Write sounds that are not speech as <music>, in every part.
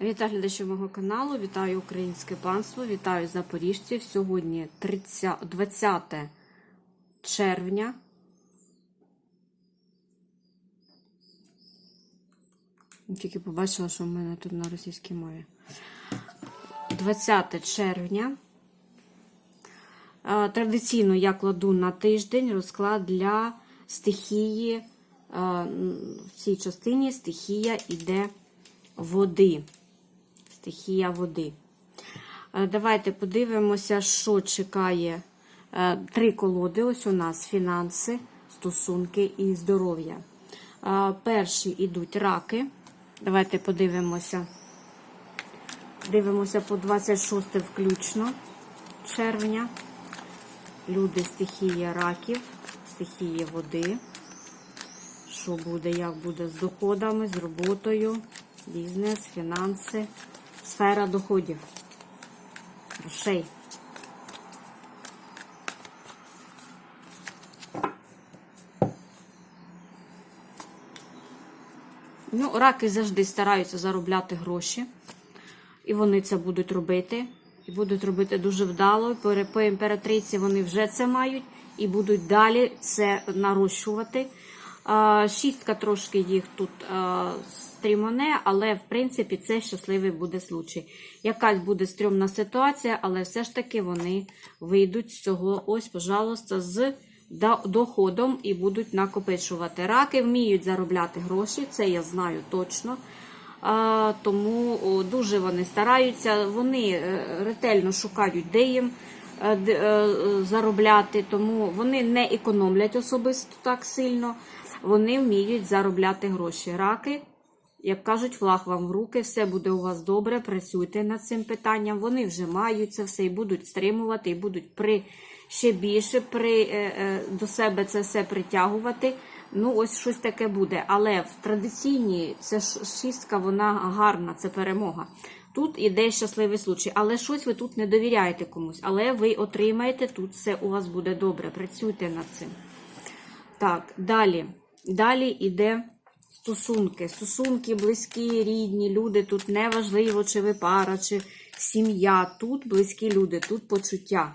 Вітаю глядачів мого каналу, вітаю українське панство, вітаю запоріжців. Сьогодні 30, 20 червня. Тільки побачила, що в мене тут на російській мові. 20 червня. Е, Традиційно я кладу на тиждень розклад для стихії. е, В цій частині стихія іде води. Стихія води. Е, Давайте подивимося, що чекає е, три колоди. Ось у нас фінанси, стосунки і здоров'я. Е, Перші йдуть раки. Давайте подивимося. Дивимося по 26 включно червня. Люди стихія раків, стихія води. Що буде, як буде з доходами, з роботою, бізнес, фінанси, сфера доходів, грошей. Ну, раки завжди стараються заробляти гроші. І вони це будуть робити. І будуть робити дуже вдало. По- імператриці вони вже це мають і будуть далі це нарощувати. Шістка трошки їх тут стрімоне, але в принципі це щасливий буде случай. Якась буде стрьомна ситуація, але все ж таки вони вийдуть з цього, ось, пожалуйста, з доходом і будуть накопичувати. Раки вміють заробляти гроші, це я знаю точно. А, тому дуже вони стараються, вони е, ретельно шукають, де їм е, е, заробляти, тому вони не економлять особисто так сильно, вони вміють заробляти гроші. Раки, як кажуть, флаг вам в руки, все буде у вас добре, працюйте над цим питанням. Вони вже мають це все і будуть стримувати, і будуть при ще більше при, е, е, до себе це все притягувати. Ну, ось щось таке буде. Але в традиційній це шістка, вона гарна, це перемога. Тут іде щасливий случай, але щось ви тут не довіряєте комусь. Але ви отримаєте тут все у вас буде добре. Працюйте над цим. Так, далі. Далі іде стосунки. Стосунки близькі, рідні, люди. Тут не важливо, чи ви пара, чи сім'я. Тут близькі люди, тут почуття.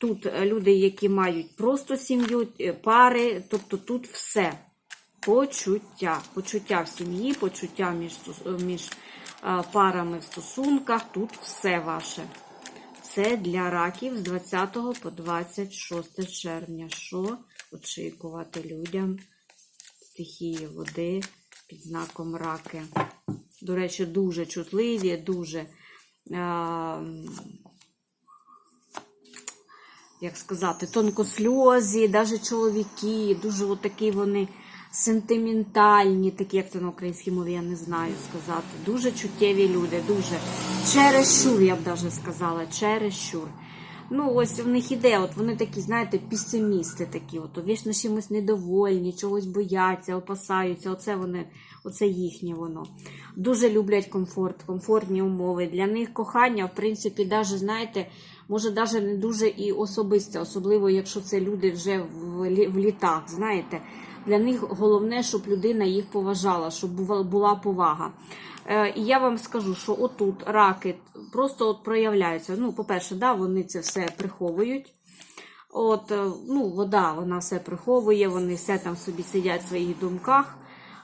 Тут е, люди, які мають просто сім'ю, е, пари, тобто тут все. Почуття. Почуття в сім'ї, почуття між, е, між парами в стосунках. Тут все ваше. Це для раків з 20 по 26 червня. Що очікувати людям стихії води під знаком раки? До речі, дуже чутливі, дуже. е, як сказати, тонкосльозі, навіть чоловіки, дуже отакі вони сентиментальні, такі, як це на українській мові, я не знаю сказати. Дуже чуттєві люди, дуже чересчур, я б навіть сказала, чересчур. Ну, ось в них іде, от вони такі, знаєте, песимісти такі, от вічно чимось недовольні, чогось бояться, опасаються. Оце вони, оце їхнє воно. Дуже люблять комфорт, комфортні умови. Для них кохання, в принципі, навіть, знаєте, може, навіть не дуже і особисте, особливо, якщо це люди вже в, літах, знаєте. Для них головне, щоб людина їх поважала, щоб була повага. Е, і я вам скажу, що отут раки просто от проявляються. Ну, по-перше, да, вони це все приховують. От, е, ну, вода, вона все приховує, вони все там собі сидять в своїх думках.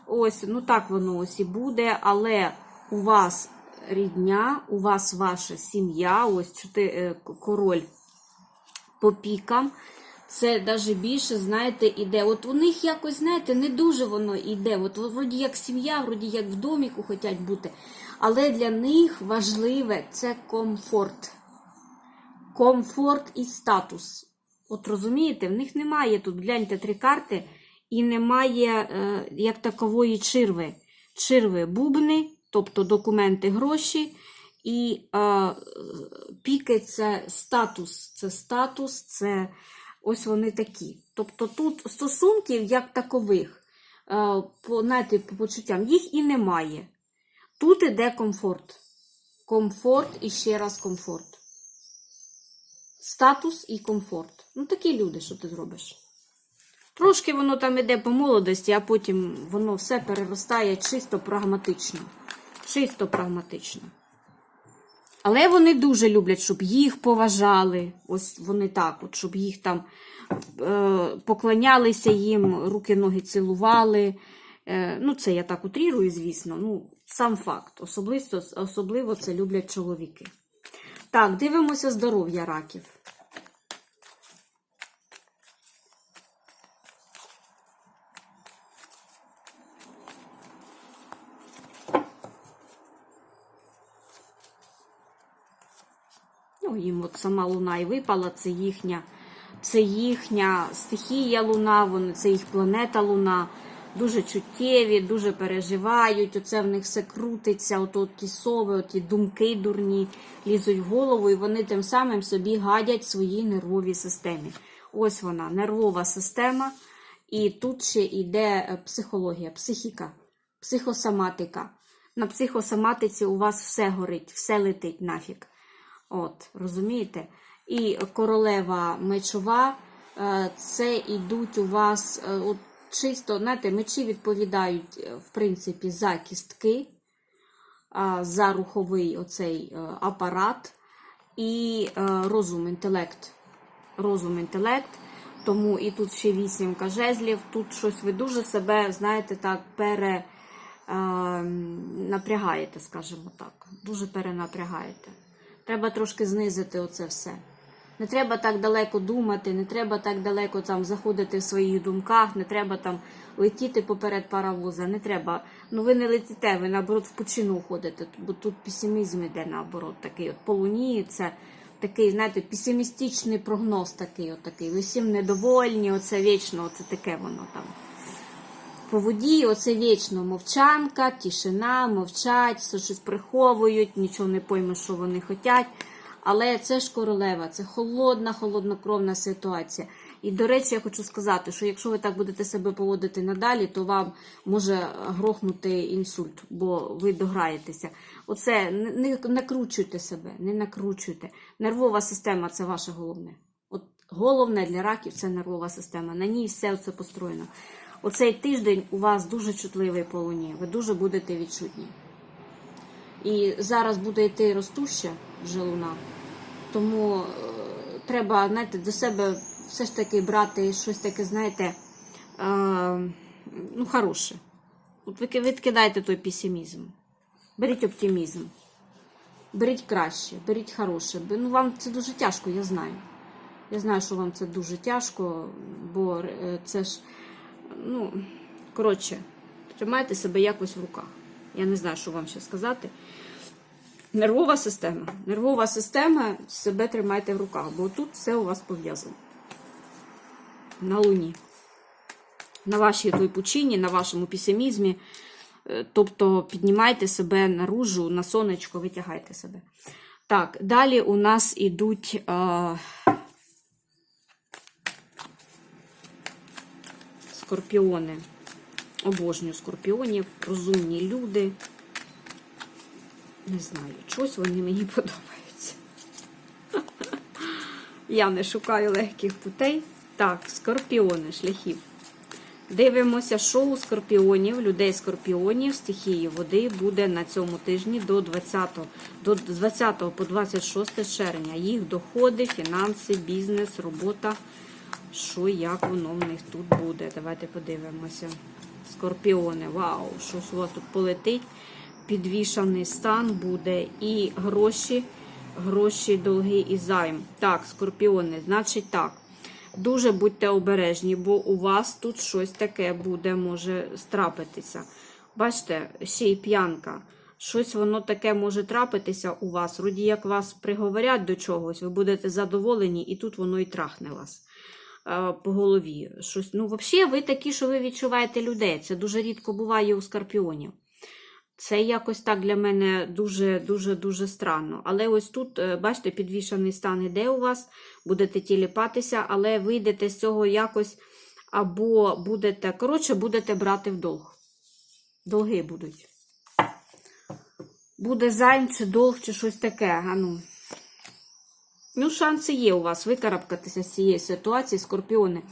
Ось, ну так воно ось і буде, але у вас рідня, у вас ваша сім'я, ось чотири, е, король по пікам. Це навіть більше, знаєте, іде. От у них якось, знаєте, не дуже воно йде. От вроді як сім'я, вроді як в доміку хочуть бути. Але для них важливе це комфорт. Комфорт і статус. От розумієте, в них немає тут, гляньте, три карти, і немає е, як такової чирви. Чирви бубни, тобто документи, гроші. І е, піки це статус. Це статус, це ось вони такі. Тобто тут стосунків як такових, е, по, знаєте, по почуттям, їх і немає. Тут іде комфорт. Комфорт і ще раз комфорт. Статус і комфорт. Ну, такі люди, що ти зробиш. Трошки воно там іде по молодості, а потім воно все переростає чисто прагматично. Чисто прагматично. Але вони дуже люблять, щоб їх поважали. Ось вони так, от, щоб їх там е, поклонялися їм, руки, ноги цілували. Е, ну, це я так утрірую, звісно. Ну, сам факт. Особливо, особливо це люблять чоловіки. Так, дивимося здоров'я раків. От сама луна і випала, це їхня, це їхня стихія луна, вони, це їх планета Луна. Дуже чуттєві, дуже переживають. Оце в них все крутиться, от, от ті сови, от ті думки дурні лізуть в голову, і вони тим самим собі гадять своїй нервовій системі. Ось вона, нервова система. І тут ще йде е, психологія, психіка, психосоматика. На психосоматиці у вас все горить, все летить нафіг. От, розумієте? І королева мечова, е, це йдуть у вас е, от, чисто, знаєте, мечі відповідають, е, в принципі, за кістки, за руховий оцей апарат і розум, інтелект. Розум, інтелект. Тому і тут ще вісімка жезлів, тут щось ви дуже себе, знаєте, так, пере е, напрягаєте, скажімо так. Дуже перенапрягаєте. Треба трошки знизити оце все. Не треба так далеко думати, не треба так далеко там заходити в своїх думках, не треба там летіти поперед паровоза, не треба. Ну ви не летите, ви наоборот в пучину ходите, бо тут песимізм іде наоборот такий. От по луні це такий, знаєте, песимістичний прогноз такий, от такий. Ви всім недовольні, оце вічно, оце таке воно там. По воді оце вічно мовчанка, тишина, мовчать, все щось приховують, нічого не пойме, що вони хочуть. Але це ж королева, це холодна, холоднокровна ситуація. І, до речі, я хочу сказати, що якщо ви так будете себе поводити надалі, то вам може грохнути інсульт, бо ви дограєтеся. Оце не, накручуйте себе, не накручуйте. Нервова система це ваше головне. От головне для раків це нервова система. На ній все це построєно. Оцей тиждень у вас дуже чутливий по луні, ви дуже будете відчутні. І зараз буде йти ростуща вже луна, тому е, треба знаєте, до себе все ж таки брати щось таке, знаєте, е, ну, хороше. От ви відкидайте той песимізм. Беріть оптимізм. Беріть краще, беріть хороше. Ну, вам це дуже тяжко, я знаю. Я знаю, що вам це дуже тяжко, бо е, це ж, ну, коротше, тримайте себе якось в руках. Я не знаю, що вам ще сказати. Нервова система. Нервова система себе тримайте в руках, бо тут все у вас пов'язано. На луні. На вашій той пучині, на вашому песимізмі. Е, Тобто піднімайте себе наружу, на сонечко, витягайте себе. Так, далі у нас ідуть. Е скорпіони. Обожнюю скорпіонів, розумні люди. Не знаю, чогось вони мені подобаються. <laughs> Я не шукаю легких путей. Так, скорпіони, шляхів. Дивимося, що у скорпіонів, людей скорпіонів, стихії води буде на цьому тижні до 20, до 20 по 26 червня. Їх доходи, фінанси, бізнес, робота. Що, як воно в них тут буде? Давайте подивимося. Скорпіони, вау, щось у вас тут полетить. Підвішаний стан буде. І гроші, гроші, долги і займ. Так, скорпіони, значить так. Дуже будьте обережні, бо у вас тут щось таке буде, може страпитися. Бачите, ще й п'янка. Щось воно таке може трапитися у вас. Вроді як вас приговорять до чогось, ви будете задоволені, і тут воно і трахне вас по голові. Щось, ну, взагалі, ви такі, що ви відчуваєте людей. Це дуже рідко буває у скорпіонів. Це якось так для мене дуже-дуже дуже странно. Але ось тут, е, бачите, підвішаний стан іде у вас, будете тіліпатися, але вийдете з цього якось, або будете, коротше, будете брати в долг. Долги будуть. Буде займ, чи долг, чи щось таке. А ну. Шанси є у вас викарабкатися з цієї ситуації, скорпіони.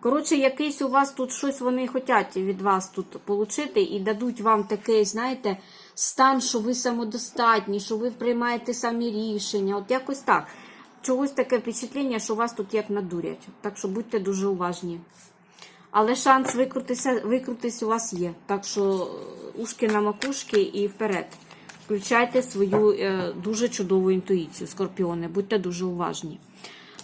Коротше, якийсь у вас тут щось вони хочуть від вас тут отримати і дадуть вам такий, знаєте, стан, що ви самодостатні, що ви приймаєте самі рішення. От якось так. Чогось таке впечатлення, що вас тут як надурять. Так що будьте дуже уважні. Але шанс викрутитися, викрутитись у вас є. Так що ушки на макушки і вперед. Включайте свою е, дуже чудову інтуїцію, скорпіони. Будьте дуже уважні.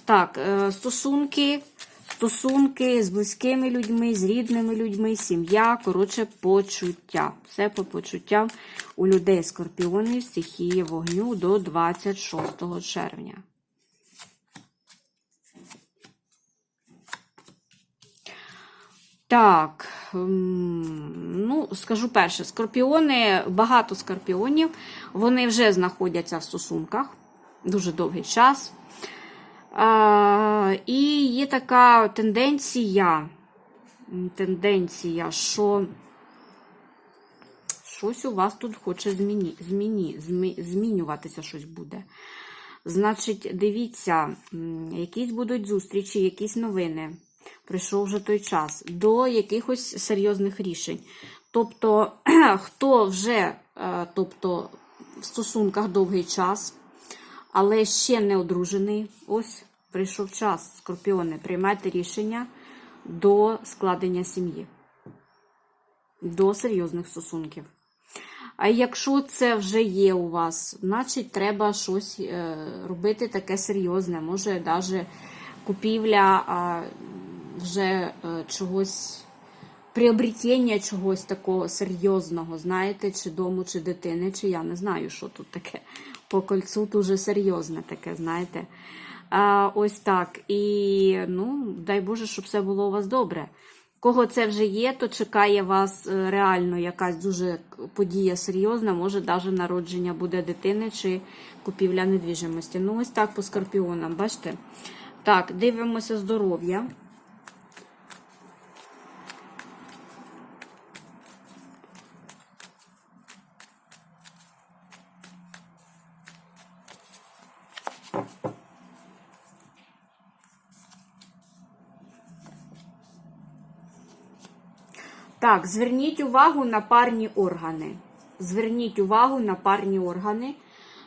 Так, е, стосунки, стосунки з близькими людьми, з рідними людьми, сім'я, коротше, почуття. Все по почуттям у людей скорпіонів стихії вогню до 26 червня. Так, ну, скажу перше, скорпіони, багато скорпіонів, вони вже знаходяться в стосунках дуже довгий час. А, і є така тенденція, тенденція, що щось у вас тут хоче зміні, зміні, змі, змінюватися щось буде. Значить, дивіться, якісь будуть зустрічі, якісь новини. Прийшов вже той час до якихось серйозних рішень. Тобто, <clears throat> хто вже е, тобто, в стосунках довгий час, але ще не одружений, ось прийшов час, скорпіони, приймайте рішення до складення сім'ї, до серйозних стосунків. А якщо це вже є у вас, значить треба щось е, робити таке серйозне. Може, навіть купівля вже е, чогось, приобретення чогось такого серйозного, знаєте, чи дому, чи дитини, чи я не знаю, що тут таке. По кольцу дуже серйозне таке, знаєте. А, ось так. І ну, дай Боже, щоб все було у вас добре. Кого це вже є, то чекає вас е, реально якась дуже подія серйозна, може навіть народження буде дитини чи купівля недвіжимості. Ну, ось так по скорпіонам, бачите? Так, дивимося здоров'я. Так, зверніть увагу на парні органи. Зверніть увагу на парні органи.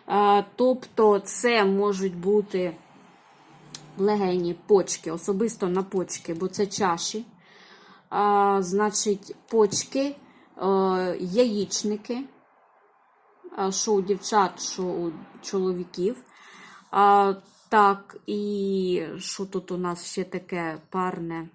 Е, Тобто, це можуть бути легені почки, особисто на почки, бо це чаші. Значить, почки, е, яєчники, що у дівчат, що у чоловіків. Так, і що тут у нас ще таке парне?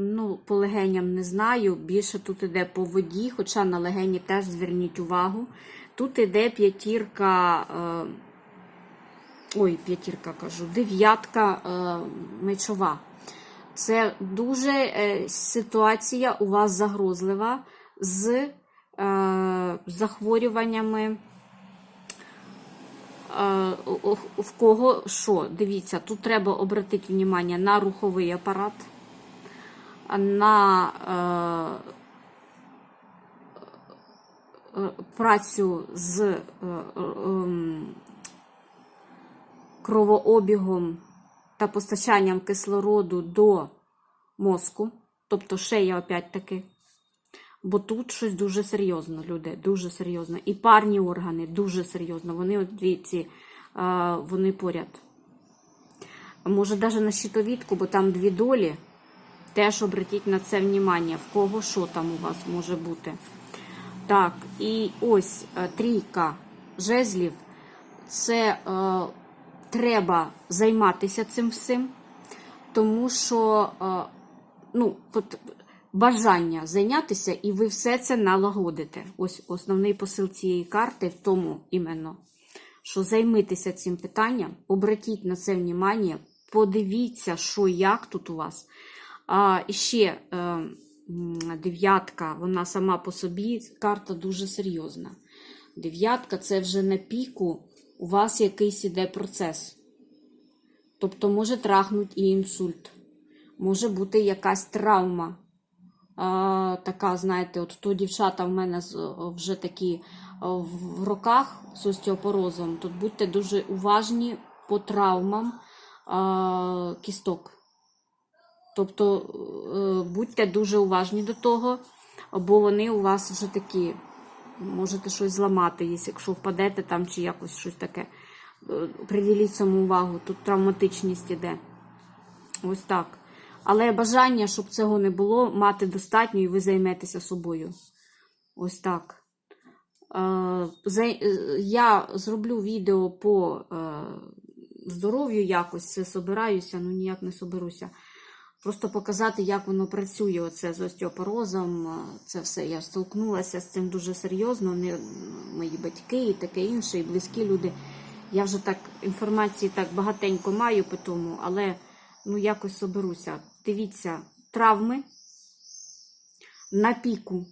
Ну, по легеням не знаю. Більше тут іде по воді, хоча на легені теж зверніть увагу. Тут іде п'ятірка. Е, ой, п'ятірка кажу, дев'ятка е, мечова. Це дуже е, ситуація у вас загрозлива з захворюваннями. В кого що? Дивіться, тут треба обратити увагу на руховий апарат, на е, е, працю з е, ем, кровообігом та постачанням кислороду до мозку, тобто шея опять-таки. Бо тут щось дуже серйозно, люди, дуже серйозно. І парні органи дуже серйозно. Вони от дві ці, вони поряд. Може, навіть на щитовідку, бо там дві долі. Теж обратіть на це внимання, в кого що там у вас може бути. Так, і ось е, трійка жезлів. Це е, треба займатися цим всім, тому що е, ну, от, бажання зайнятися, і ви все це налагодите. Ось основний посил цієї карти в тому іменно, що займитися цим питанням, обратіть на це внимання, подивіться, що як тут у вас. А ще е, дев'ятка, вона сама по собі, карта дуже серйозна. Дев'ятка це вже на піку, у вас якийсь іде процес. Тобто може трахнути і інсульт, може бути якась травма. А, така, знаєте, от то дівчата в мене вже такі в роках з остеопорозом. Тут будьте дуже уважні по травмам, а, кісток. Тобто е, будьте дуже уважні до того, бо вони у вас вже такі, можете щось зламати, якщо впадете там чи якось щось таке. Е, Приділіть цьому увагу, тут травматичність іде. Ось так. Але бажання, щоб цього не було, мати достатньо, і ви займетеся собою. Ось так. Е, Я зроблю відео по здоров'ю якось, собираюся, ну ніяк не соберуся. Просто показати, як воно працює, оце з остеопорозом, е, це все. Я столкнулася з цим дуже серйозно. Не, мої батьки і таке інше, і близькі люди. Я вже так інформації так багатенько маю по тому, але ну якось соберуся. Дивіться, травми на піку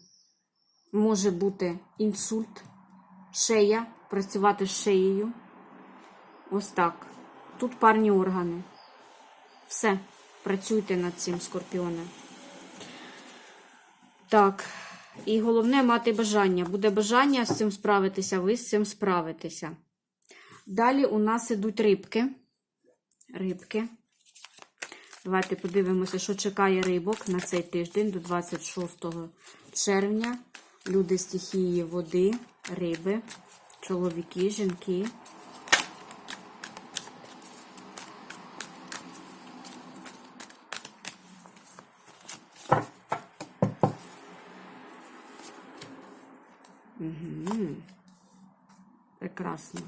може бути інсульт, шея, працювати з шиєю. Ось так. Тут парні органи. Все. Працюйте над цим, скорпіоне. Так. І головне мати бажання. Буде бажання з цим справитися, ви з цим справитеся. Далі у нас ідуть рибки. Рибки. Давайте подивимося, що чекає рибок на цей тиждень до 26 червня. Люди стихії води, риби, чоловіки, жінки. Прекрасно.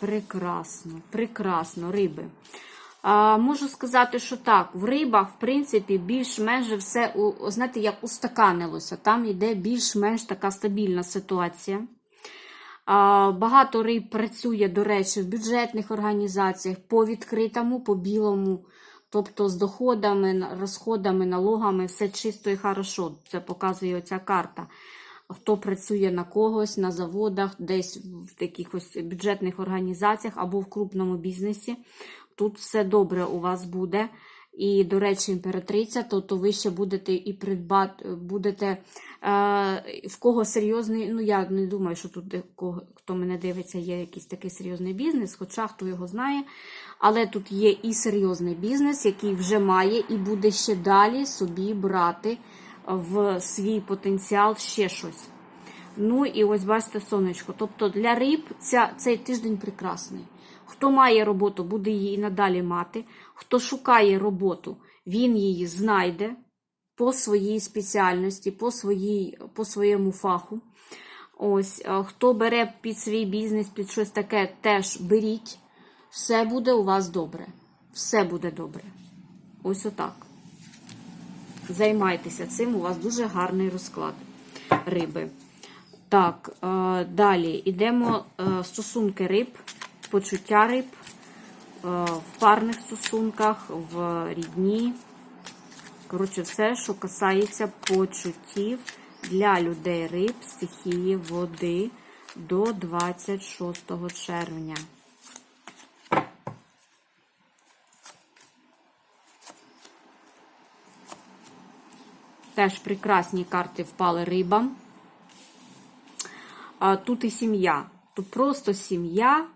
Прекрасно, прекрасно, риби. А, можу сказати, що так, в рибах, в принципі, більш-менш все, у- знаєте, як устаканилося. Там йде більш-менш така стабільна ситуація. А, багато риб працює, до речі, в бюджетних організаціях по відкритому, по білому, тобто з доходами, розходами, налогами, все чисто і хорошо. Це показує оця карта. Хто працює на когось, на заводах, десь в якихось бюджетних організаціях або в крупному бізнесі. Тут все добре у вас буде. І, до речі, імператриця, то, то ви ще будете і придбати, будете е, в кого серйозний. Ну, я не думаю, що тут кого, хто мене дивиться, є якийсь такий серйозний бізнес, хоча хто його знає. Але тут є і серйозний бізнес, який вже має, і буде ще далі собі брати в свій потенціал ще щось. Ну і ось бачите сонечко. Тобто для риб ця, цей тиждень прекрасний. Хто має роботу, буде її надалі мати. Хто шукає роботу, він її знайде по своїй спеціальності, по, своїй, по своєму фаху. Ось, е, хто бере під свій бізнес, під щось таке, теж беріть. Все буде у вас добре. Все буде добре. Ось отак. Займайтеся цим, у вас дуже гарний розклад риби. Так, е, далі йдемо е, стосунки риб, почуття риб е, в парних стосунках, в рідні. Коротше, все, що касається почуттів для людей риб, стихії води до 26 червня. Теж прекрасні карти впали рибам. А, Тут і сім'я. Тут просто сім'я,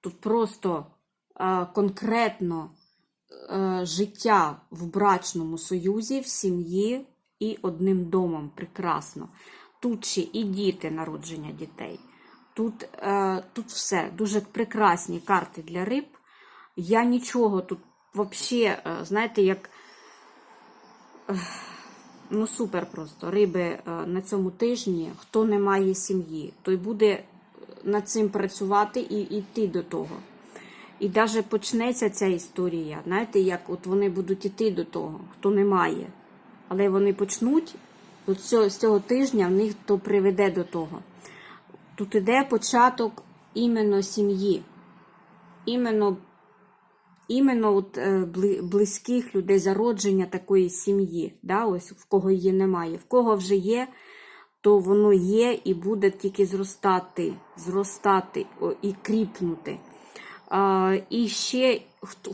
тут просто е, конкретно е, життя в брачному союзі, в сім'ї і одним домом. Прекрасно. Тут ще і діти, народження дітей. Тут, е, тут все. Дуже прекрасні карти для риб. Я нічого тут взагалі, знаєте, як. Ну, супер просто. Риби е, на цьому тижні, хто не має сім'ї, той буде над цим працювати і йти до того. І навіть почнеться ця історія. Знаєте, як от вони будуть йти до того, хто не має. Але вони почнуть, от з цього тижня в них то приведе до того. Тут іде початок іменно сім'ї. Іменно іменно от, е, близьких людей, зародження такої сім'ї. Да? Ось в кого її немає. В кого вже є, то воно є і буде тільки зростати, зростати і кріпнути. І ще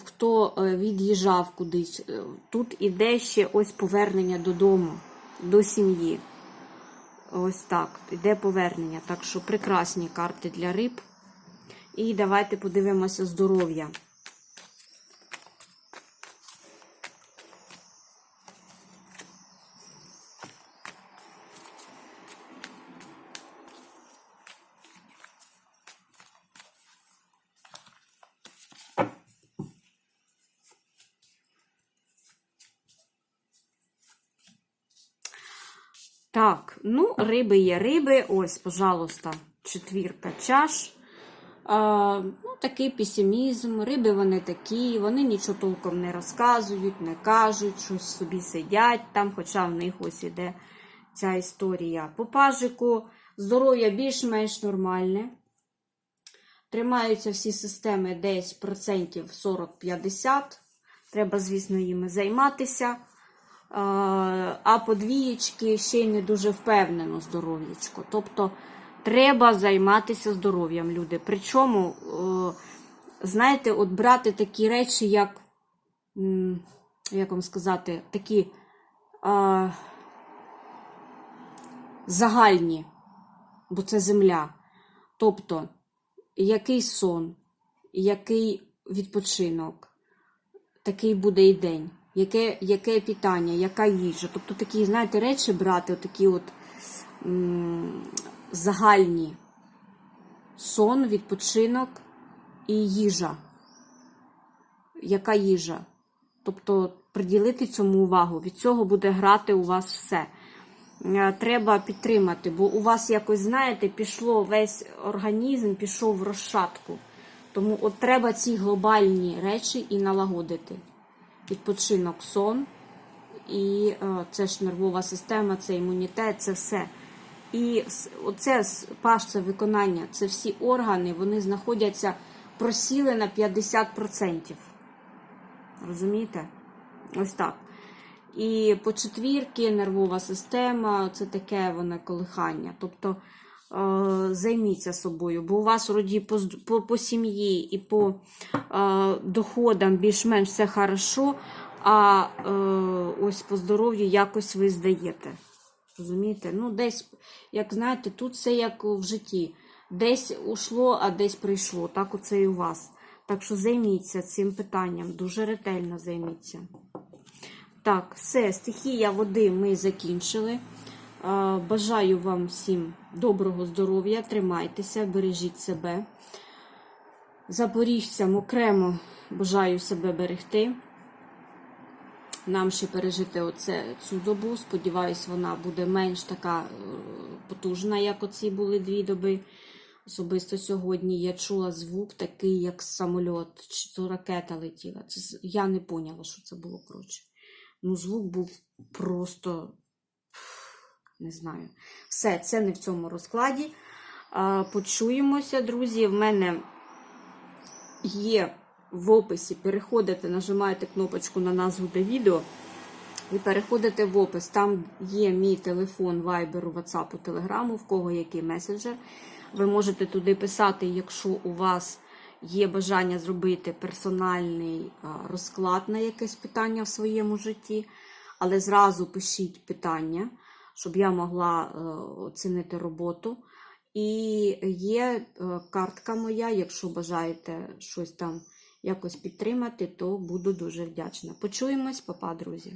хто, е, від'їжджав кудись, е, тут іде ще ось повернення додому, до сім'ї. Ось так, іде повернення. Так що прекрасні карти для риб. І давайте подивимося здоров'я. Так, ну, риби є риби. Ось, пожалуйста, четвірка чаш. А, ну, такий песимізм. Риби вони такі, вони нічого толком не розказують, не кажуть, щось собі сидять там, хоча в них ось іде ця історія. По пажику здоров'я більш-менш нормальне. Тримаються всі системи десь процентів 40-50. Треба, звісно, їми займатися. А, по двієчки ще й не дуже впевнено здоров'ячко. Тобто треба займатися здоров'ям, люди. Причому, знаєте, от брати такі речі, як, як вам сказати, такі а, загальні, бо це земля. Тобто, який сон, який відпочинок, такий буде і день, яке, яке питання, яка їжа. Тобто такі, знаєте, речі брати, такі от м, загальні сон, відпочинок і їжа. Яка їжа? Тобто приділити цьому увагу. Від цього буде грати у вас все. Е, Треба підтримати, бо у вас якось, знаєте, пішло весь організм, пішов в розшатку. Тому от треба ці глобальні речі і налагодити. Відпочинок, сон, і е, це ж нервова система, це імунітет, це все. І оце с- паш, це виконання, це всі органи, вони знаходяться, просіли на 50%. Розумієте? Ось так. І по четвірки нервова система це таке воно колихання. Тобто займіться собою, бо у вас вроді по, по, по сім'ї і по е, доходам більш-менш все хорошо, а е, ось по здоров'ю якось ви здаєте. Розумієте? Ну, десь, як знаєте, тут все як в житті. Десь ушло, а десь прийшло. Так оце і у вас. Так що займіться цим питанням, дуже ретельно займіться. Так, все, стихія води ми закінчили. Бажаю вам всім доброго здоров'я, тримайтеся, бережіть себе. Запоріжцям окремо бажаю себе берегти. Нам ще пережити оце, цю добу. Сподіваюсь, вона буде менш така е, потужна, як оці були дві доби. Особисто сьогодні я чула звук такий, як самольот, чи то ракета летіла. Це, я не поняла, що це було коротше. Ну, звук був просто не знаю. Все, це не в цьому розкладі. Почуємося, друзі. В мене є в описі. Переходите, нажимаєте кнопочку на назву до відео. І переходите в опис. Там є мій телефон, Viber, WhatsApp, Telegram, в кого який месенджер. Ви можете туди писати, якщо у вас є бажання зробити персональний розклад на якесь питання в своєму житті. Але зразу пишіть питання, щоб я могла е, оцінити роботу. І є е, картка моя, якщо бажаєте щось там якось підтримати, то буду дуже вдячна. Почуємось, папа, друзі.